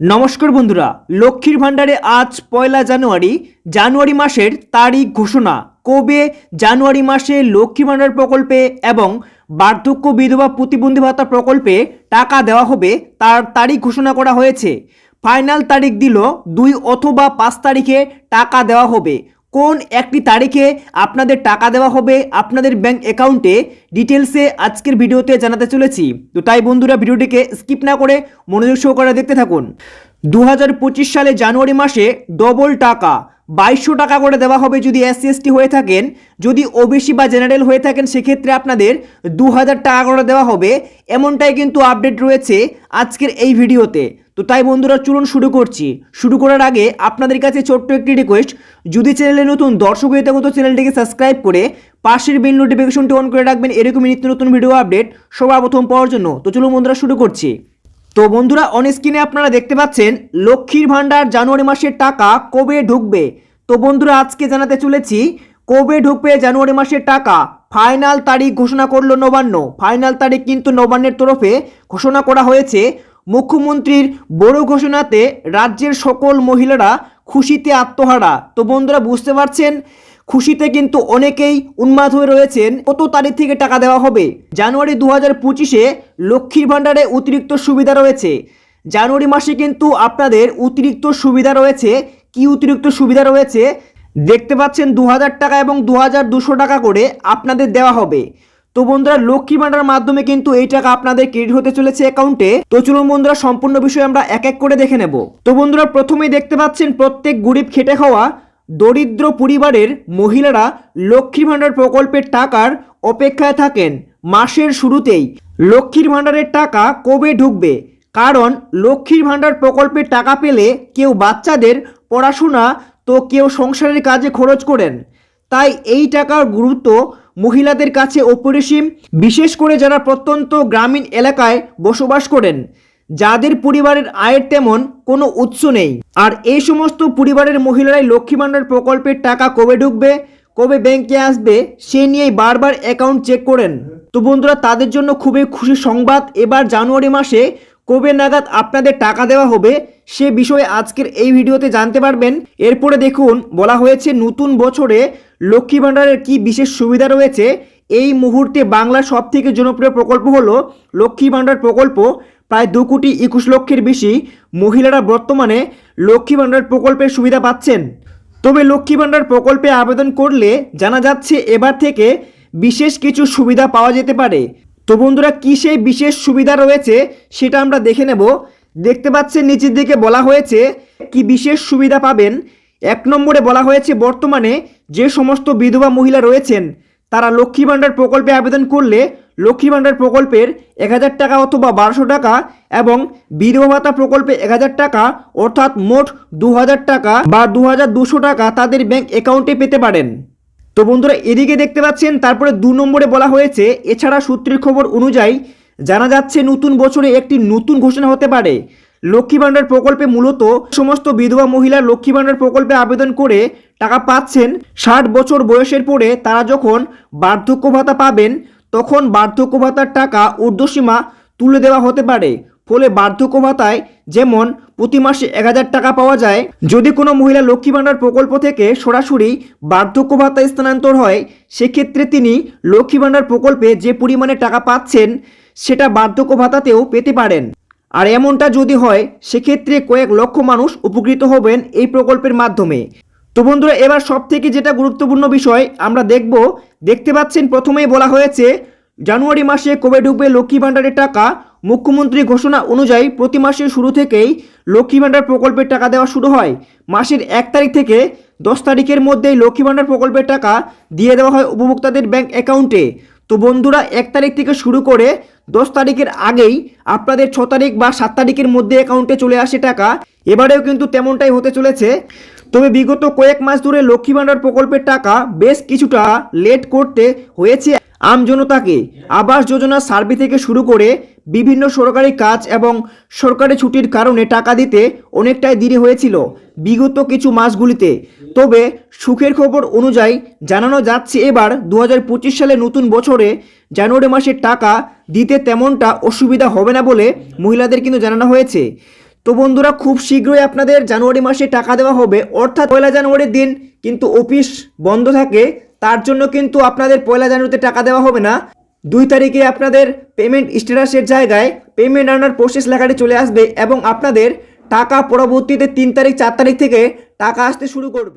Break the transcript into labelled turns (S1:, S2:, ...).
S1: নমস্কার বন্ধুরা, লক্ষ্মীর ভাণ্ডারে আজ পয়লা জানুয়ারি জানুয়ারি মাসের তারিখ ঘোষণা। কবে জানুয়ারি মাসে লক্ষ্মী ভাণ্ডার প্রকল্পে এবং বার্ধক্য বিধবা প্রতিবন্ধী ভাতা প্রকল্পে টাকা দেওয়া হবে তার তারিখ ঘোষণা করা হয়েছে। ফাইনাল তারিখ দিল দুই অথবা পাঁচ তারিখে টাকা দেওয়া হবে। কোন একটি তারিখে আপনাদের টাকা দেওয়া হবে আপনাদের ব্যাংক অ্যাকাউন্টে? ডিটেলসে আজকের ভিডিওতে জানাতে চলেছি। তো তাই বন্ধুরা ভিডিওটিকে স্কিপ না করে মনোযোগ সহকারে দেখতে থাকুন। দু হাজার পঁচিশ সালে জানুয়ারি মাসে ডবল টাকা বাইশশো টাকা করে দেওয়া হবে যদি এসসি এসটি হয়ে থাকেন। যদি ওবিসি বা জেনারেল হয়ে থাকেন, সেক্ষেত্রে আপনাদের দু হাজার টাকা করে দেওয়া হবে। এমনটাই কিন্তু আপডেট রয়েছে আজকের এই ভিডিওতে। তো তাই বন্ধুরা, চলুন শুরু করছি। শুরু করার আগে আপনাদের কাছে ছোট্ট একটি রিকোয়েস্ট যদি চ্যানেলে নতুন দর্শক হয়ে থাকুন তো চ্যানেলটিকে সাবস্ক্রাইব করে পাশের বেল নোটিফিকেশনটি অন করে রাখবেন। এরকমই নিত্য নতুন ভিডিও আপডেট সবার প্রথম পাওয়ার জন্য। তো চলুন বন্ধুরা, শুরু করছি। তো বন্ধুরা অন স্ক্রিনে আপনারা দেখতে পাচ্ছেন, লক্ষ্মীর ভাণ্ডার জানুয়ারি মাসের টাকা কবে ঢুকবে? তো বন্ধুরা, আজকে জানাতে চলেছি, কবে ঢুকবে জানুয়ারি মাসের টাকা? ফাইনাল তারিখ ঘোষণা করল নবান্ন। ফাইনাল তারিখ কিন্তু নবান্নের তরফে ঘোষণা করা হয়েছে। মুখ্যমন্ত্রীর বড় ঘোষণাতে রাজ্যের সকল মহিলারা খুশিতে আত্মহারা। তো বন্ধুরা, বুঝতে পারছেন? খুশিতে কিন্তু অনেকেই উন্মাদ হয়ে রয়েছেন। কত তারিখ থেকে টাকা দেওয়া হবে? জানুয়ারি দু হাজার পঁচিশে লক্ষ্মীর ভাণ্ডারে অতিরিক্ত সুবিধা রয়েছে। জানুয়ারি মাসে কিন্তু আপনাদের অতিরিক্ত সুবিধা রয়েছে। কি অতিরিক্ত সুবিধা রয়েছে? দেখতে পাচ্ছেন দু হাজার টাকা এবং দু টাকা করে আপনাদের দেওয়া হবে। তো বন্ধুরা লক্ষ্মী ভাণ্ডার মাধ্যমে কিন্তু এই টাকা আপনাদের ক্রেডিট হতে চলেছে অ্যাকাউন্টে। তো চলুন বন্ধুরা, সম্পূর্ণ বিষয় আমরা এক এক করে দেখে নেব। তো বন্ধুরা, প্রথমেই দেখতে পাচ্ছেন প্রত্যেক গরিব খেটে খাওয়া দরিদ্র পরিবারের মহিলারা লক্ষ্মীর ভাণ্ডার প্রকল্পের টাকার অপেক্ষায় থাকেন। মাসের শুরুতেই লক্ষ্মীর ভাণ্ডারের টাকা কবে ঢুকবে? কারণ লক্ষ্মীর ভাণ্ডার প্রকল্পের টাকা পেলে কেউ বাচ্চাদের পড়াশোনা তো কেউ সংসারের কাজে খরচ করেন। তাই এই টাকার গুরুত্ব মহিলাদের কাছে অপরিসীম। বিশেষ করে যারা প্রত্যন্ত গ্রামীণ এলাকায় বসবাস করেন। যাদের পরিবারের আয়ের তেমন কোনো উৎস নেই। আর এই সমস্ত পরিবারের মহিলারাই লক্ষ্মী ভাণ্ডার প্রকল্পের টাকা কবে ঢুকবে, কবে ব্যাংকে আসবে, সে নিয়েই বারবার অ্যাকাউন্ট চেক করেন। তো বন্ধুরা, তাদের জন্য খুবই খুশি সংবাদ। এবার জানুয়ারি মাসে কবে নাগাদ আপনাদের টাকা দেওয়া হবে, সে বিষয়ে আজকের এই ভিডিওতে জানতে পারবেন। এরপরে দেখুন, বলা হয়েছে নতুন বছরে লক্ষ্মী ভাণ্ডারের কী বিশেষ সুবিধা রয়েছে। এই মুহূর্তে বাংলার সব থেকে জনপ্রিয় প্রকল্প হলো লক্ষ্মী ভাণ্ডার প্রকল্প। প্রায় দু কোটি একুশ লক্ষের বেশি মহিলারা বর্তমানে লক্ষ্মী ভাণ্ডার প্রকল্পের সুবিধা পাচ্ছেন। তবে লক্ষ্মী ভাণ্ডার প্রকল্পে আবেদন করলে জানা যাচ্ছে এবার থেকে বিশেষ কিছু সুবিধা পাওয়া যেতে পারে। তো বন্ধুরা, কী সেই বিশেষ সুবিধা রয়েছে সেটা আমরা দেখে নেব। দেখতে পাচ্ছেন, নিচের দিকে বলা হয়েছে কি বিশেষ সুবিধা পাবেন। এক নম্বরে বলা হয়েছে, বর্তমানে যে সমস্ত বিধবা মহিলা রয়েছেন, তারা লক্ষ্মী ভাণ্ডার প্রকল্পে আবেদন করলে লক্ষ্মী ভাণ্ডার প্রকল্পের এক হাজার টাকা অথবা বারোশো টাকা এবং বিধবা ভাতা প্রকল্পে এক হাজার টাকা, অর্থাৎ মোট দু হাজার টাকা বা দু হাজার দুশো টাকা তাদের ব্যাংক অ্যাকাউন্টে পেতে পারেন। তো বন্ধুরা, এদিকে দেখতে পাচ্ছেন, তারপরে দু নম্বরে বলা হয়েছে, এছাড়া সূত্রের খবর অনুযায়ী জানা যাচ্ছে, নতুন বছরে একটি নতুন ঘোষণা হতে পারে। লক্ষ্মী ভাণ্ডার প্রকল্পে মূলত সমস্ত বিধবা মহিলা লক্ষ্মী ভাণ্ডার প্রকল্পে আবেদন করে টাকা পাচ্ছেন। ষাট বছর বয়সের পরে তারা যখন বার্ধক্য ভাতা পাবেন তখন বার্ধক্য ভাতার টাকা ঊর্ধ্বসীমা তুলে দেওয়া হতে পারে। ফলে বার্ধক্য ভাতায় যেমন প্রতি মাসে এক হাজার টাকা পাওয়া যায়, যদি কোনো মহিলা লক্ষ্মী ভাণ্ডার প্রকল্প থেকে সরাসরি বার্ধক্য ভাতা স্থানান্তর হয়, সেক্ষেত্রে তিনি লক্ষ্মী ভাণ্ডার প্রকল্পে যে পরিমাণে টাকা পাচ্ছেন, সেটা বার্ধক্য ভাতাতেও পেতে পারেন। আর এমনটা যদি হয়, সেক্ষেত্রে কয়েক লক্ষ মানুষ উপকৃত হবেন এই প্রকল্পের মাধ্যমে। তো বন্ধুরা, এবার সব থেকে যেটা গুরুত্বপূর্ণ বিষয়, আমরা দেখব, দেখতে পাচ্ছেন প্রথমেই বলা হয়েছে, জানুয়ারি মাসে কবে ঢুকবে লক্ষ্মী ভাণ্ডারের টাকা, মুখ্যমন্ত্রী ঘোষণা অনুযায়ী প্রতি মাসের শুরু থেকেই লক্ষ্মী ভাণ্ডার প্রকল্পের টাকা দেওয়া শুরু হয়। মাসের এক তারিখ থেকে দশ তারিখের মধ্যেই লক্ষ্মী ভাণ্ডার প্রকল্পের টাকা দিয়ে দেওয়া হয় উপভোক্তাদের ব্যাংক অ্যাকাউন্টে। তো বন্ধুরা, এক তারিখ থেকে শুরু করে দশ তারিখের আগেই আপনাদের ছ তারিখ বা সাত তারিখের মধ্যে অ্যাকাউন্টে চলে আসে টাকা। এবারেও কিন্তু তেমনটাই হতে চলেছে। তবে বিগত কয়েক মাস ধরে লক্ষ্মী ভাণ্ডার প্রকল্পের টাকা বেশ কিছুটা লেট করতে হয়েছে আমজনতাকে আবাস যোজনা সার্ভে থেকে শুরু করে বিভিন্ন সরকারি কাজ এবং সরকারি ছুটির কারণে টাকা দিতে অনেকটাই দেরি হয়েছিল বিগত কিছু মাসগুলিতে। তবে সুখের খবর অনুযায়ী জানানো যাচ্ছে এবার দু সালে নতুন বছরে জানুয়ারি মাসের টাকা দিতে তেমনটা অসুবিধা হবে না বলে মহিলাদের কিন্তু জানানো হয়েছে। তো বন্ধুরা, খুব শীঘ্রই আপনাদের জানুয়ারি মাসে টাকা দেওয়া হবে, অর্থাৎ পয়লা জানুয়ারির দিন কিন্তু অফিস বন্ধ থাকে, তার জন্য কিন্তু আপনাদের পয়লা জানুয়ারিতে টাকা দেওয়া হবে না। দুই তারিখে আপনাদের পেমেন্ট স্ট্যাটাসের জায়গায় পেমেন্ট আনার প্রসেস লেখাটি চলে আসবে এবং আপনাদের টাকা পরবর্তীতে তিন তারিখ, চার তারিখ থেকে টাকা আসতে শুরু করবে।